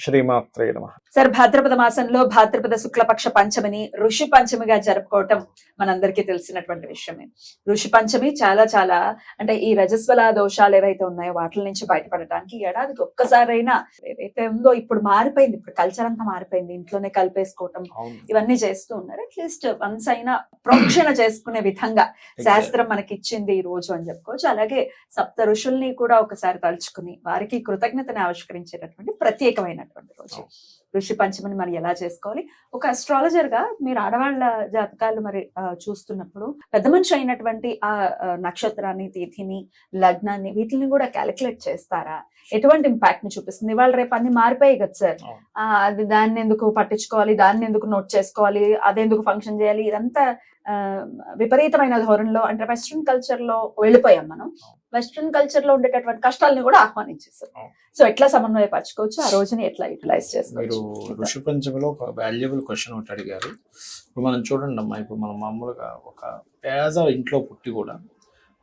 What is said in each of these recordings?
శ్రీమాత్రే నమ. సార్ భాద్రపద మాసంలో భాద్రపద శుక్లపక్ష పంచమిని ఋషి పంచమిగా జరుపుకోవటం మనందరికీ తెలిసినటువంటి విషయమే. ఋషి పంచమి చాలా చాలా అంటే ఈ రజస్వల దోషాలు ఏవైతే ఉన్నాయో వాటి నుంచి బయటపడటానికి ఏడాదికి ఒక్కసారైనా ఏదైతే ఉందో ఇప్పుడు మారిపోయింది ఇప్పుడు కల్చర్ అంతా మారిపోయింది ఇంట్లోనే కలిపేసుకోవటం ఇవన్నీ చేస్తూ ఉన్నారు. అట్లీస్ట్ వన్స్ అయినా ప్రోక్షణ చేసుకునే విధంగా శాస్త్రం మనకి ఇచ్చింది ఈ రోజు అని చెప్పుకోవచ్చు. అలాగే సప్త ఋషుల్ని కూడా ఒకసారి తలుచుకుని వారికి కృతజ్ఞతని ఆవిష్కరించేటటువంటి っんだろうし。ఋషి పంచమిని మరి ఎలా చేసుకోవాలి? ఒక అస్ట్రాలజర్గా మీరు ఆడవాళ్ళ జాతకాలు మరి చూస్తున్నప్పుడు పెద్ద మనిషి అయినటువంటి ఆ నక్షత్రాన్ని తిథిని లగ్నాన్ని వీటిని కూడా క్యాలిక్యులేట్ చేస్తారా? ఎటువంటి ఇంపాక్ట్ని చూపిస్తుంది? ఇవాళ రేపు అన్ని మారిపోయాయి కదా సార్. అది దాన్ని ఎందుకు పట్టించుకోవాలి? దాన్ని ఎందుకు నోట్ చేసుకోవాలి? అదెందుకు ఫంక్షన్ చేయాలి? ఇదంతా విపరీతమైన ధోరణిలో అంటే వెస్ట్రన్ కల్చర్లో వెళ్ళిపోయాం మనం. వెస్ట్రన్ కల్చర్లో ఉండేటటువంటి కష్టాలని కూడా ఆహ్వానించేసాం అవును. సో ఎట్లా సమన్వయపరచుకోవచ్చు? ఆ రోజుని ఎట్లా యూటిలైజ్ చేసుకోవచ్చు? ఋషి పంచమిలో ఒక వాల్యుబుల్ క్వశ్చన్ ఒకటి అడిగారు ఇప్పుడు మనం చూడండి అమ్మా ఇప్పుడు మనం మామూలుగా ఒక పేద ఇంట్లో పుట్టి కూడా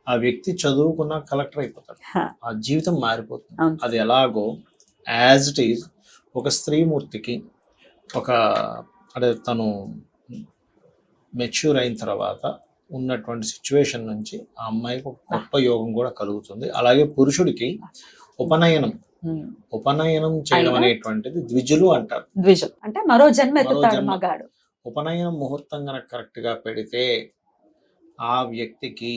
ఆ వ్యక్తి చదువుకున్న కలెక్టర్ అయిపోతాడు. ఆ జీవితం మారిపోతుంది. అది ఎలాగో యాజ్ ఇట్ ఈజ్ ఒక స్త్రీమూర్తికి ఒక అంటే తను మెచ్యూర్ అయిన తర్వాత ఉన్నటువంటి సిచ్యువేషన్ నుంచి ఆ అమ్మాయికి ఒక గొప్ప యోగం కూడా కలుగుతుంది అలాగే పురుషుడికి ఉపనయనం. ఉపనయనం చేయడం? అనేటువంటిది ద్విజులు అంటారు ద్విజం అంటే మరో జన్మ ఎత్తుతాడు. మగాడు ఉపనయనం ముహూర్తం కనుక కరెక్ట్గా పెడితే ఆ వ్యక్తికి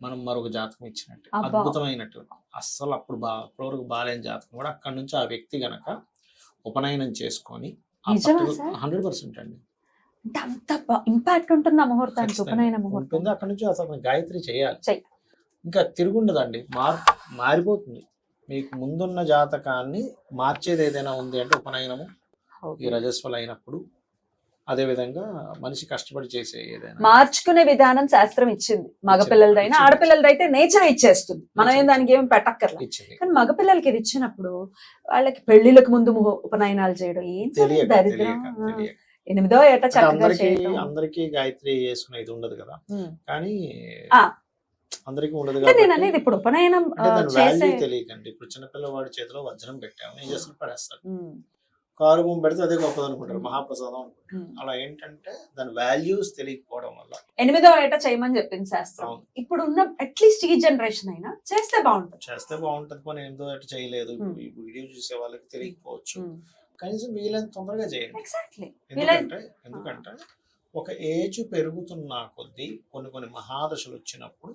మనం మరొక జాతకం ఇచ్చినట్టు. అద్భుతమైనట్టు అస్సలు అప్పుడు బా అప్పటివరకు బాగాలేని జాతకం కూడా అక్కడి నుంచి ఆ వ్యక్తి గనక ఉపనయనం చేసుకొని? హండ్రెడ్ పర్సెంట్ అండి అంత ఇంపాక్ట్ ఉంటుంది ఆ ముహూర్తానికి. ఉపనయన ముహూర్తం అక్కడి నుంచి అసలు గాయత్రి చేయాలి. ఇంకా తిరుగుండదండి మార్ మారిపోతుంది మీకు ముందున్న జాతకాన్ని మార్చేది ఏదైనా ఉంది అంటే ఉపనయనము ఈ. రజస్వలు అయినప్పుడు. అదే విధంగా మనిషి కష్టపడి చేసే ఏదైనా. మార్చుకునే విధానం శాస్త్రం ఇచ్చింది. మగపిల్లలదైనా. ఆడపిల్లలదైతే నేచర్ ఇచ్చేస్తుంది. మనం ఏం. దానికి ఏం పెట్టక్కర్లేదు కానీ మగపిల్లలకి ఇది ఇచ్చినప్పుడు వాళ్ళకి పెళ్ళిళ్ళకి ముందు ఉపనయనాలు చేయడం ఏం దరిద్రం. ఎనిమిదో ఏట చక్కగా అందరికి గాయత్రి చేసుకునే ఇది ఉండదు కదా. కానీ. అందరికి ఉండదు నేను అనేది ఇప్పుడు ఉపనయనం తెలియకండి. ఇప్పుడు చిన్నపిల్లవాడి చేతిలో వజ్రం పెట్టాము ఏం చేస్తారు పడేస్తాడు. కారు బొమ్మ పెడితే అదే గొప్పది అనుకుంటారు మహాప్రసాదం అనుకుంటారు. అలా ఏంటంటే దాని వాల్యూస్ తెలియకపోవడం వల్ల. ఎనిమిదో ఏట చేయమని చెప్పింది శాస్త్రం. ఇప్పుడు ఉన్న అట్లీస్ట్ ఈ జనరేషన్ అయినా చేస్తే బాగుంటుంది. చేస్తే బాగుంటది పోనీ ఏందో అటు చేయలేదు. ఈ వీడియో చూసే వాళ్ళకి తెలియకపోవచ్చు. కనీసం వీలైనంత తొందరగా చేయండి. ఎగ్జాక్ట్లీ ఎందుకంటే ఎందుకంటే ఒక ఏజ్ పెరుగుతున్న కొద్దీ కొన్ని కొన్ని మహాదశలు వచ్చినప్పుడు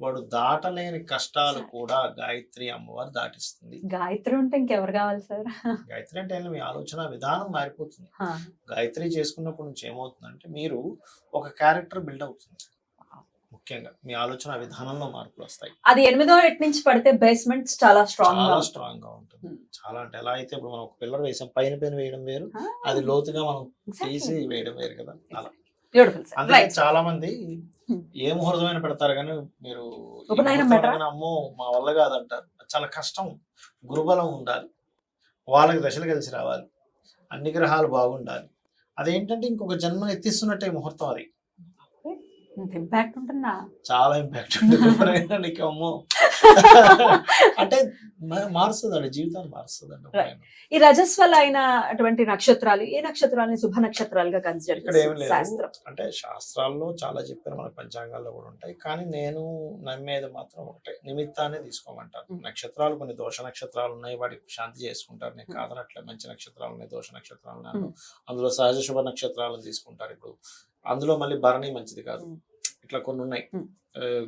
వాడు దాటలేని కష్టాలు కూడా గాయత్రి అమ్మవారు దాటిస్తుంది. గాయత్రి ఉంటే ఇంకెవరు కావాలి సార్? గాయత్రి అంటే? మీ ఆలోచన విధానం మారిపోతుంది. గాయత్రి చేసుకున్నప్పటి నుంచి ఏమవుతుందంటే మీరు ఒక క్యారెక్టర్ బిల్డ్ అవుతుంది. ముఖ్యంగా మీ ఆలోచన విధానంలో మార్పులు వస్తాయి. అది ఎనిమిదో ఏట నుంచి పడితే బేస్మెంట్ చాలా స్ట్రాంగ్గా చాలా ఉంటుంది. స్ట్రాంగ్గా ఉంటుంది. చాలా అంటే ఎలా అయితే ఇప్పుడు మనం ఒక పిల్లర్ వేసాం పైన పైన వేయడం వేరు. అది లోతుగా మనం. తీసి వేయడం వేరు కదా. అలా. Sir. అందుకే. చాలా మంది. ఏ ముహూర్తమైన పెడతారు కానీ మీరు అమ్మో మా వల్ల కాదంటారు చాలా కష్టం గురుబలం ఉండాలి వాళ్ళకి దశలు కలిసి రావాలి అన్ని గ్రహాలు బాగుండాలి అదేంటంటే ఇంకొక జన్మను ఎత్తిస్తున్నట్టే ముహూర్తం అది ఇంపాక్ట్ ఉంటుందా? చాలా ఇంపాక్ట్ ఉంటుంది. నీకు అమ్మో. అంటే మా- మారుస్తుందండి జీవితాన్ని ఉపనయనం. ఈ రజస్వల అయిన అటువంటి నక్షత్రాలు ఏ నక్షత్రాలని శుభ నక్షత్రాలుగా కన్సిడర్ ఇక్కడ ఏం లేదు. శాస్త్రం. అంటే శాస్త్రాల్లో చాలా చెప్పారు మన పంచాంగాల్లో కూడా ఉంటాయి. కానీ నేను నమ్మేది మాత్రం ఒకటే నిమిత్తాన్ని తీసుకోమంటారు. Mm. నక్షత్రాలు కొన్ని దోష నక్షత్రాలు ఉన్నాయి వాటికి శాంతి చేసుకుంటారు. నేను కాదనట్లే మంచి నక్షత్రాలు ఉన్నాయి దోష నక్షత్రాలు ఉన్నాయి Mm. అందులో సహజ శుభ నక్షత్రాలను తీసుకుంటారు ఇప్పుడు. అందులో మళ్ళీ భరణి మంచిది కాదు. ఇట్లా కొన్ని ఉన్నాయి.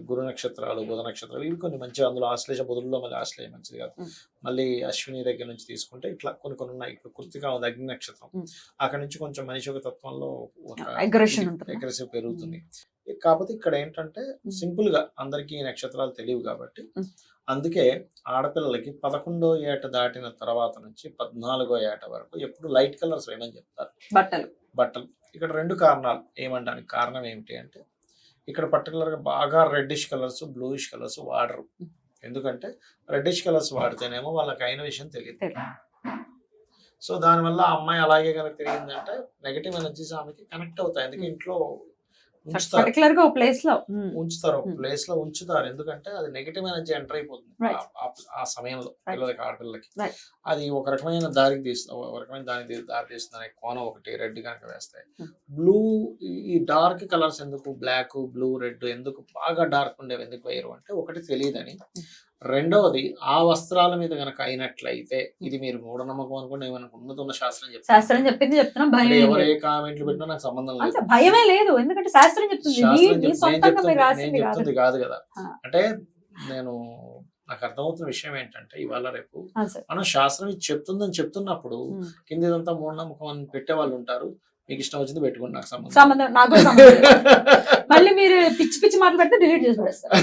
గురు నక్షత్రాలు బుధ నక్షత్రాలు ఇవి కొన్ని మంచి అందులో ఆశ్లేష బుధుల్లో మళ్ళీ ఆశ్లేష మంచిది కాదు. మళ్ళీ అశ్విని దగ్గర నుంచి తీసుకుంటే ఇట్లా కొన్ని కొన్ని ఉన్నాయి. ఇప్పుడు కృతిగా ఉంది అగ్ని నక్షత్రం. అక్కడ నుంచి కొంచెం మనిషి ఒక తత్వంలో ఒక అగ్రెసివ్ పెరుగుతుంది. కాకపోతే ఇక్కడ ఏంటంటే. సింపుల్గా అందరికీ ఈ నక్షత్రాలు తెలియవు కాబట్టి. అందుకే ఆడపిల్లలకి పదకొండో ఏట దాటిన తర్వాత నుంచి పద్నాలుగో ఏట వరకు ఎప్పుడు లైట్ కలర్స్ వేయమని చెప్తారు. బట్టలు. బట్టలు. ఇక్కడ రెండు కారణాలు ఏమంటానికి కారణం ఏమిటి అంటే ఇక్కడ particular గా బాగా రెడ్డిష్ కలర్స్ బ్లూయిష్ కలర్స్ వాడరు. ఎందుకంటే రెడ్డిష్ కలర్స్ వాడితేనేమో వాళ్ళకి అయిన విషయం తెలియదు. సో దానివల్ల ఆ అమ్మాయి అలాగే కనుక తిరిగిందంటే నెగటివ్ ఎనర్జీస్ ఆమెకి కనెక్ట్ అవుతాయి. అందుకే ఇంట్లో పర్టికులర్గా ఒక ప్లేస్లో ఉంచుతారు ఒక. ప్లేస్లో ఉంచుతారు ఎందుకంటే అది నెగటివ్ ఎనర్జీ ఎంటర్ అయిపోతుంది. ఆ- సమయంలో. పిల్లలకి ఆడపిల్లలకి. అది ఒక రకమైన దారికి తీస్తుంది ఒక రకమైన దానికి దారి తీస్తుంది కోణం ఒకటి రెడ్ కనుక వేస్తాయి. బ్లూ ఈ డార్క్ కలర్స్ ఎందుకు బ్లాక్ బ్లూ రెడ్ ఎందుకు బాగా డార్క్ ఉండేవి ఎందుకు వేయరు అంటే ఒకటి తెలియదని. రెండవది ఆ వస్త్రాల మీద కనుక అయినట్లయితే ఇది మీరు మూఢనమ్మకం అనుకోండి ఏమైనా ఉన్నతున్న శాస్త్రం శాస్త్రం చెప్పింది చెప్తున్నాం భయం ఎవరు కామెంట్లు పెట్టినా నాకు సంబంధం లేదు భయమే లేదు ఎందుకంటే శాస్త్రం చెప్తుంది చెప్తుంది. కాదు కాదు. అంటే నేను నాకు అర్థమవుతున్న విషయం ఏంటంటే ఇవాళ రేపు. మనం శాస్త్రం ఇది చెప్తుందని చెప్తున్నప్పుడు. కింద ఇదంతా మూఢనమ్మకం అని పెట్టే వాళ్ళు ఉంటారు మీకు ఇష్టం వచ్చింది పెట్టుకోండి నాకు సంబంధం సంబంధం నాకు. మళ్ళీ మీరు పిచ్చి పిచ్చి మాటలు పెడితే డిలీట్ చేసి పడేస్తారు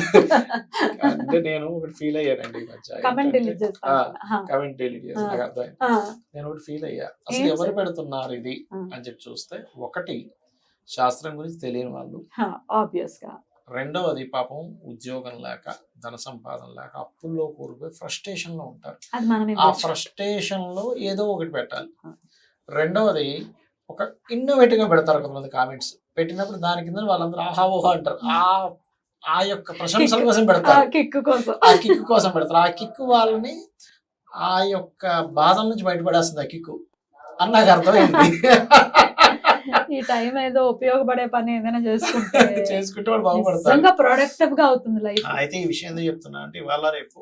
అంటే నేను ఒకటి ఫీల్ అయ్యానండి కమెంట్ డిలీట్ చేస్తాను. కమెంట్ డిలీట్ చేసి నాకు అర్థం ఆ, నేను ఒకటి ఫీల్ అయ్యా. అసలు ఎవరు? పెడుతున్నారు ఇది. అని చెప్పి చూస్తే ఒకటి శాస్త్రం గురించి తెలియని వాళ్ళు. ఆబ్వియస్గా రెండవది పాపం ఉద్యోగం లేక ధన సంపాదన లేక అప్పుల్లో కూరుకుపోయి ఫ్రస్ట్రేషన్లో ఉంటారు ఆ. ఫ్రస్ట్రేషన్లో ఏదో ఒకటి పెట్టాలి. రెండవది ఒక ఇన్నోవేటివ్గా పెడతారు కొంతమంది కామెంట్స్ పెట్టినప్పుడు దాని కింద వాళ్ళందరూ ఆహా ఓహా అంటారు. ఆ ఆ యొక్క ప్రశంసల కోసం పెడతారు. కిక్ కోసం. ఆ కిక్ కోసం పెడతారు. ఆ కిక్ వాళ్ళని ఆ యొక్క బాధల నుంచి బయటపడేస్తుంది ఆ కిక్ అని నాకు అర్థమైంది. ఈ టైం ఏదో ఉపయోగపడే పని ఏదైనా చేసుకుంటే చేసుకుంటే వాళ్ళు బాగుపడతారు. ప్రొడక్టివ్గా అవుతుంది లైఫ్ అయితే ఈ విషయం ఎందుకు చెప్తున్నా అంటే ఇవాళ రేపు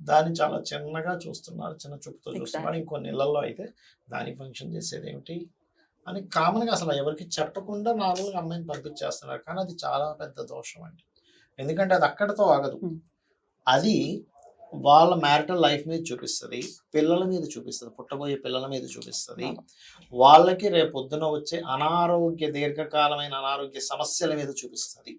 దాన్ని చాలా చిన్నగా చూస్తున్నారు చిన్న చూపుతో చూస్తున్నారు. ఇంకొన్ని ఇళ్ళలో అయితే దానికి ఫంక్షన్ చేసేది ఏమిటి? అని కామన్గా అసలు ఎవరికి చెప్పకుండా నాలుగు అమ్మాయిని పంపించేస్తున్నారు. కానీ అది చాలా పెద్ద దోషం అండి. ఎందుకంటే అది అక్కడితో ఆగదు. అది వాళ్ళ మ్యారిటల్ లైఫ్ మీద చూపిస్తుంది పిల్లల మీద చూపిస్తుంది పుట్టబోయే పిల్లల మీద చూపిస్తుంది. వాళ్ళకి రేపు పొద్దున వచ్చే అనారోగ్య దీర్ఘకాలమైన అనారోగ్య సమస్యల మీద చూపిస్తుంది.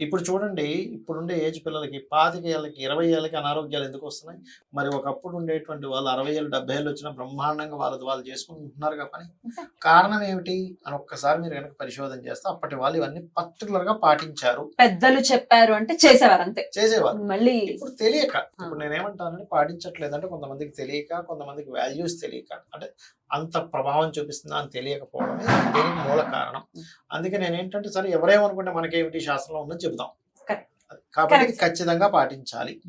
ఇప్పుడు చూడండి ఇప్పుడుండే ఏజ్ పిల్లలకి పాతిక ఏళ్ళకి ఇరవై ఏళ్ళకి అనారోగ్యాలు ఎందుకు వస్తున్నాయి? మరి ఒకప్పుడు ఉండేటువంటి వాళ్ళు అరవై ఏళ్ళు డెబ్బై ఏళ్ళు వచ్చిన బ్రహ్మాండంగా వాళ్ళది వాళ్ళు చేసుకుంటున్నారు కదా పని. కారణం ఏమిటి? అని ఒక్కసారి మీరు కనుక పరిశోధన చేస్తే అప్పటి వాళ్ళు ఇవన్నీ పర్టికులర్గా పాటించారు. పెద్దలు చెప్పారు అంటే చేసేవారు అంతే. చేసేవారు. మళ్ళీ ఇప్పుడు తెలియక ఇప్పుడు నేనేమంటానంటే పాటించట్లేదు అంటే కొంతమందికి తెలియక కొంతమందికి వాల్యూస్ తెలియక అంటే అంత ప్రభావం చూపిస్తుందా అని తెలియకపోవడమే దీనికి మూల కారణం. అందుకే నేను ఏంటంటే సరే ఎవరేమనుకుంటే మనకేమిటి శాస్త్రంలో ఉందని చెబుదాం. Correct. కాబట్టి. ఖచ్చితంగా పాటించాలి.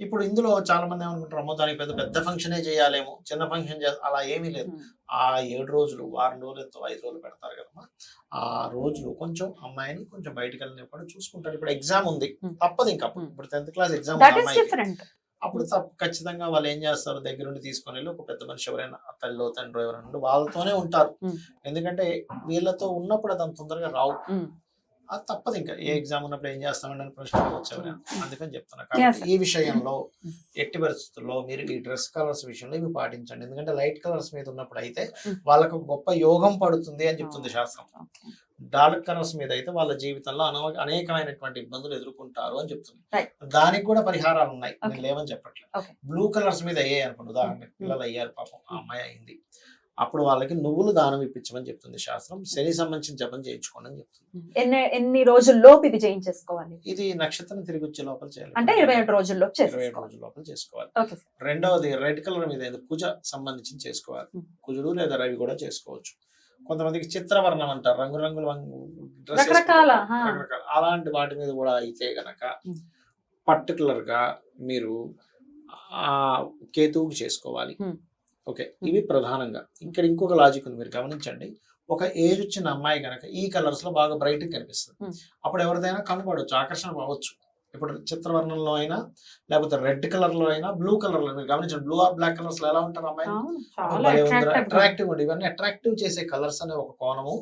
ఇప్పుడు ఇందులో చాలా మంది ఏమనుకుంటారు అమ్మో దానికి పెద్ద పెద్ద ఫంక్షనే చేయాలేమో చిన్న ఫంక్షన్ చే అలా ఏమీ లేదు. ఆ ఏడు రోజులు వారం రోజులు ఎంతో ఐదు రోజులు పెడతారు కదమ్మా. ఆ రోజులు కొంచెం అమ్మాయిని కొంచెం బయటికి వెళ్ళినప్పుడు చూసుకుంటారు. ఇప్పుడు ఎగ్జామ్ ఉంది. తప్పదు ఇంకా. ఇప్పుడు టెన్త్ క్లాస్ ఎగ్జామ్ అప్పుడు తప్ప ఖచ్చితంగా వాళ్ళు ఏం చేస్తారు? దగ్గరుండి తీసుకొని వెళ్ళి ఒక పెద్ద మనిషి ఎవరైనా తల్లిలో తండ్రి ఎవరైనా వాళ్ళతోనే ఉంటారు. ఎందుకంటే వీళ్ళతో ఉన్నప్పుడు అది తొందరగా రావు. అది తప్పదు ఇంకా. ఏ ఎగ్జామ్ ఉన్నప్పుడు ఏం చేస్తామండి అని ప్రశ్న అందుకని చెప్తున్నా. కాబట్టి. ఈ విషయంలో ఎట్టి పరిస్థితుల్లో మీరు ఈ డ్రెస్ కలర్స్ విషయంలో ఇవి పాటించండి. ఎందుకంటే లైట్ కలర్స్ మీద ఉన్నప్పుడు అయితే. వాళ్ళకు గొప్ప యోగం పడుతుంది అని చెప్తుంది శాస్త్రం. డార్క్ కలర్స్ మీద అయితే వాళ్ళ జీవితంలో అన- అనేకమైనటువంటి ఇబ్బందులు ఎదుర్కొంటారు అని చెప్తుంది. Right. దానికి కూడా పరిహారాలు ఉన్నాయి. నేను. లేవని చెప్పట్లేదు. బ్లూ కలర్స్ మీద అయ్యాయి అనుకోండి. ఉదాహరణ పిల్లలు అయ్యారు పాపం ఆ అమ్మాయి అయింది. అప్పుడు వాళ్ళకి నువ్వులు దానం ఇప్పించమని చెప్తుంది శాస్త్రం. శని సంబంధించిన జపం చేయించుకోండి అని చెప్తుంది. ఎన్ని ఎన్ని రోజుల్లోపు ఇది చేయించేసుకోవాలి? ఇది నక్షత్రం తిరిగి వచ్చే లోపల చేయాలి. అంటే ఇరవై ఏడు రోజుల్లో ఇరవై ఏడు రోజుల లోపల చేసుకోవాలి. రెండవది రెడ్ కలర్ మీద కుజ సంబంధించి చేసుకోవాలి. Hmm. కుజుడు లేదా రవి కూడా చేసుకోవచ్చు. కొంతమందికి చిత్రవర్ణం అంటారు. రంగురంగుల రకరకాల, అలాంటి వాటి మీద కూడా అయితే గనక. పర్టికులర్గా మీరు ఆ కేతువుకి చేసుకోవాలి. ఓకే. ఇవి ప్రధానంగా. ఇక్కడ ఇంకొక లాజిక్ ఉంది. మీరు గమనించండి. ఒక ఏజ్ వచ్చిన అమ్మాయి గనక ఈ కలర్స్లో బాగా బ్రైట్ కనిపిస్తుంది. అప్పుడు ఎవరిదైనా కనపడవచ్చు ఆకర్షణ అవ్వచ్చు. ఇప్పుడు చిత్రవర్ణంలో అయినా లేకపోతే రెడ్ కలర్లో అయినా బ్లూ కలర్లో మీరు గమనించండి బ్లూ ఆర్ బ్లాక్ కలర్స్లో ఎలా ఉంటారు అమ్మాయి. అట్రాక్టివ్ ఉండి ఇవన్నీ అట్రాక్టివ్ చేసే కలర్స్ అనే ఒక కోణము.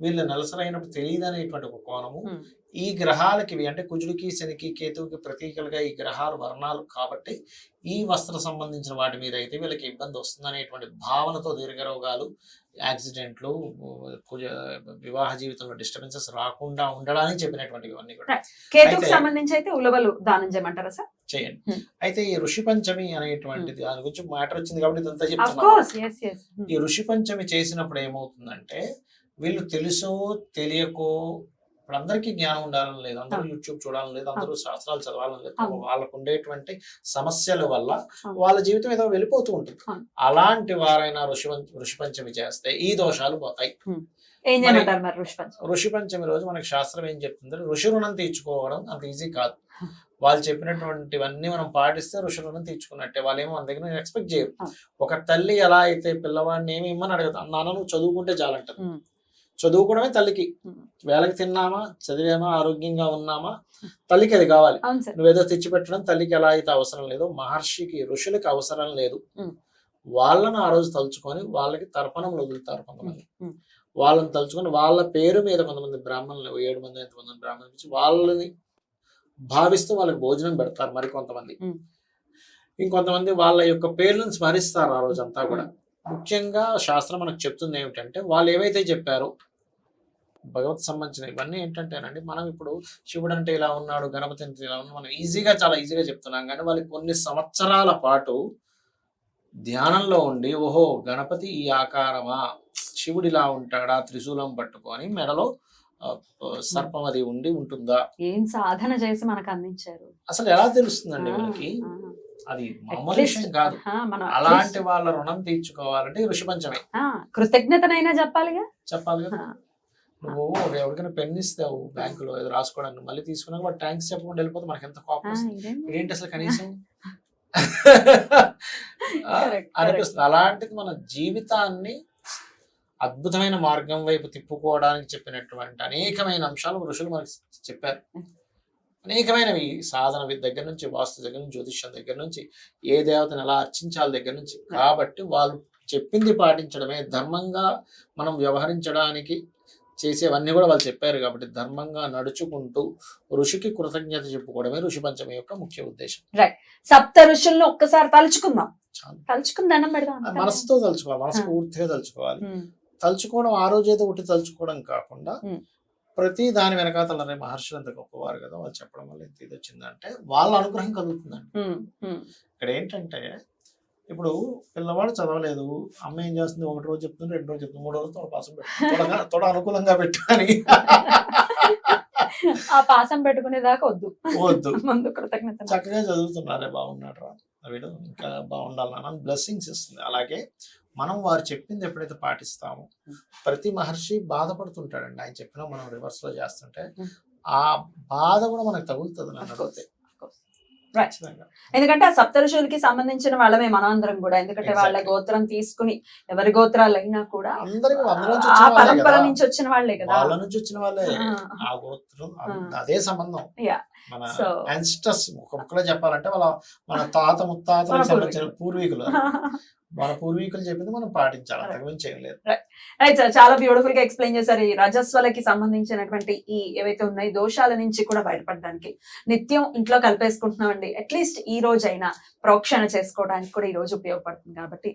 వీళ్ళు నెలసరైనప్పుడు తెలియదు అనేటువంటి ఒక కోణము. ఈ గ్రహాలకి అంటే కుజుడికి శనికి కేతువుకి ప్రతీకలుగా ఈ గ్రహాలు వర్ణాలు కాబట్టి ఈ వస్త్ర సంబంధించిన వాటి మీద అయితే వీళ్ళకి ఇబ్బంది వస్తుందనేటువంటి భావనతో దీర్ఘరోగాలు యాక్సిడెంట్లు కుజ వివాహ జీవితంలో డిస్టర్బెన్సెస్ రాకుండా ఉండడానికి చెప్పినటువంటివి ఇవన్నీ కూడా. కేతుకు సంబంధించి అయితే ఉలవలు దానం చేయమంటారా సార్? చేయండి. అయితే ఈ ఋషి పంచమి అనేటువంటిది దాని గురించి మ్యాటర్ వచ్చింది కాబట్టి ఇదంతా ఎస్ ఈ ఋషి పంచమి చేసినప్పుడు ఏమవుతుందంటే వీళ్ళు తెలుసో తెలియకో ఇప్పుడు అందరికీ జ్ఞానం ఉండాలని లేదు. అందరూ. యూట్యూబ్ చూడాలని లేదు. అందరూ శాస్త్రాలు చదవాలని లేదు. వాళ్ళకు ఉండేటువంటి సమస్యల వల్ల. వాళ్ళ జీవితం ఏదో వెళ్ళిపోతూ ఉంటుంది. అలాంటి వారైనా ఋషి పంచ- ఋషి పంచమి చేస్తే ఈ దోషాలు పోతాయి. ఋషి పంచమి రోజు మనకి శాస్త్రం ఏం చెప్తుంది ఋషి రుణం తీర్చుకోవడం అంత ఈజీ కాదు. వాళ్ళు చెప్పినటువంటివన్నీ మనం పాటిస్తే ఋషి రుణం తీర్చుకున్నట్టే. వాళ్ళు ఏమో మన దగ్గర ఎక్స్పెక్ట్ చేయరు. ఒక తల్లి ఎలా అయితే పిల్లవాడిని ఏమి ఇమ్మని అడగదు. నాన్న నువ్వు చదువుకుంటే చాలంటారు. చదువుకోవడమే తల్లికి. వేళకి తిన్నామా చదివామా ఆరోగ్యంగా ఉన్నామా తల్లికి అది కావాలి. నువ్వేదో తెచ్చిపెట్టడం తల్లికి ఎలా అయితే అవసరం లేదో మహర్షికి ఋషులకి అవసరం లేదు. వాళ్ళని ఆ రోజు తలుచుకొని వాళ్ళకి తర్పణంలో వదులుతారు కొంతమంది. వాళ్ళని తలుచుకొని వాళ్ళ పేరు మీద కొంతమంది బ్రాహ్మణులు ఏడు మంది ఎంతమంది బ్రాహ్మణులు ఇచ్చి వాళ్ళని భావిస్తూ వాళ్ళకి భోజనం పెడతారు మరి కొంతమంది. ఇంకొంతమంది వాళ్ళ యొక్క పేర్లను స్మరిస్తారు ఆ రోజంతా కూడా. ముఖ్యంగా శాస్త్రం మనకు చెప్తుంది ఏమిటంటే వాళ్ళు ఏవైతే చెప్పారో భగవత్ సంబంధించిన ఇవన్నీ ఏంటంటేనండి మనం ఇప్పుడు శివుడు అంటే ఇలా ఉన్నాడు గణపతి అంటే ఇలా ఉన్నాడు మనం ఈజీగా చాలా ఈజీగా చెప్తున్నాం. కానీ వాళ్ళకి కొన్ని సంవత్సరాల పాటు ధ్యానంలో ఉండి ఓహో గణపతి ఈ ఆకారమా శివుడు ఇలా ఉంటాడా త్రిశూలం పట్టుకొని మెడలో సర్పం అది ఉండి ఉంటుందా? ఏం సాధన చేసి మనకు అందించారు? అసలు ఎలా తెలుస్తుందండి ఆ. అది మామూలు విషయం కాదు. అలాంటి వాళ్ళ రుణం తీర్చుకోవాలంటే ఈ ఋషి పంచమే. ఆ, కృతజ్ఞతనైనా చెప్పాలిగా? చెప్పాలి కదా. ఆ, నువ్వు ఎవరికైనా పెన్ ఇస్తావు బ్యాంకులో ఏదో రాసుకోవడానికి మళ్ళీ తీసుకున్నాక వాడు థ్యాంక్స్ చెప్పకుండా వెళ్ళిపోతే మనకి ఎంత కోపం? ఏంటి అసలు కనీసం? అనిపిస్తుంది. అలాంటిది మన జీవితాన్ని అద్భుతమైన మార్గం వైపు తిప్పుకోవడానికి చెప్పినటువంటి అనేకమైన అంశాలు ఋషులు మనకి చెప్పారు. అనేకమైనవి. సాధన దగ్గర నుంచి వాస్తు దగ్గర నుంచి జ్యోతిష్యం దగ్గర నుంచి ఏ దేవతను ఎలా అర్చించాలి దగ్గర నుంచి. కాబట్టి వాళ్ళు చెప్పింది పాటించడమే. ధర్మంగా మనం వ్యవహరించడానికి చేసేవన్నీ కూడా వాళ్ళు చెప్పారు కాబట్టి ధర్మంగా నడుచుకుంటూ ఋషికి కృతజ్ఞత చెప్పుకోవడమే ఋషి పంచమి యొక్క ముఖ్య ఉద్దేశం సప్త ఋషులను ఒక్కసారి తలుచుకుందాం అంతే. మనసుతో తలుచుకోవాలి మనసు ఆ. పూర్తిగా తలుచుకోవాలి తలుచుకోవడం ఆ రోజు ఏదో ఒకటి తలుచుకోవడం కాకుండా. ప్రతి దాని వెనకాతల రే మహర్షులు అంత గొప్పవారు కదా వాళ్ళు చెప్పడం వల్ల ఇది వచ్చిందంటే వాళ్ళ అనుగ్రహం కలుగుతుందండి. ఇక్కడ ఏంటంటే ఇప్పుడు పిల్లవాడు చదవలేదు. అమ్మ ఏం చేస్తుంది? ఒకటి రోజు చెప్తుంది రెండు రోజు చెప్తుంది మూడో రోజు తోడ పాసం పెట్టు తోడ అనుకూలంగా పెట్టు అని ఆ పాసం పెట్టుకునేదాకా వద్దు. వద్దు. ముందు కృతజ్ఞత చక్కగా చదువుతున్నారే బాగున్నాడు రా వీడు ఇంకా బాగుండాలని బ్లెస్సింగ్స్ ఇస్తుంది. అలాగే మనం వారు చెప్పింది ఎప్పుడైతే పాటిస్తామో ప్రతి మహర్షి బాధపడుతుంటాడండి. ఆయన చెప్పిన మనం రివర్స్లో చేస్తుంటే. ఆ బాధ కూడా మనకు తగులుతుంది నన్ను అడిగితే. ఎందుకంటే ఆ సప్త ఋషులకి సంబంధించిన వాళ్ళమే మనందరం కూడా. ఎందుకంటే వాళ్ళ. గోత్రం తీసుకుని ఎవరి గోత్రాలు అయినా కూడా ఆ పరంపర కదా. నుంచి వచ్చిన వాళ్ళే కదా. వాళ్ళ నుంచి వచ్చిన వాళ్ళే. ఆ, గోత్రం. అదే సంబంధం. మన యాన్స్టర్స్ ఒక ముక్కలో చెప్పాలంటే వాళ్ళ మన తాత ముత్తాతలకు సంబంధించిన పూర్వీకులు. మన పూర్వీకులు చెప్పింది మనం పాటించాలి. అంతకుమించి ఏం లేదు. రైట్ సార్ చాలా బ్యూటిఫుల్గా ఎక్స్ప్లెయిన్ చేశారు ఈ రజస్వలకి సంబంధించినటువంటి ఈ ఏవైతే ఉన్నాయో దోషాల నుంచి కూడా బయటపడడానికి. నిత్యం ఇంట్లో కలిపేసుకుంటున్నామండి. అట్లీస్ట్ ఈ రోజైనా ప్రోక్షణ చేసుకోవడానికి కూడా ఈ రోజు ఉపయోగపడుతుంది కాబట్టి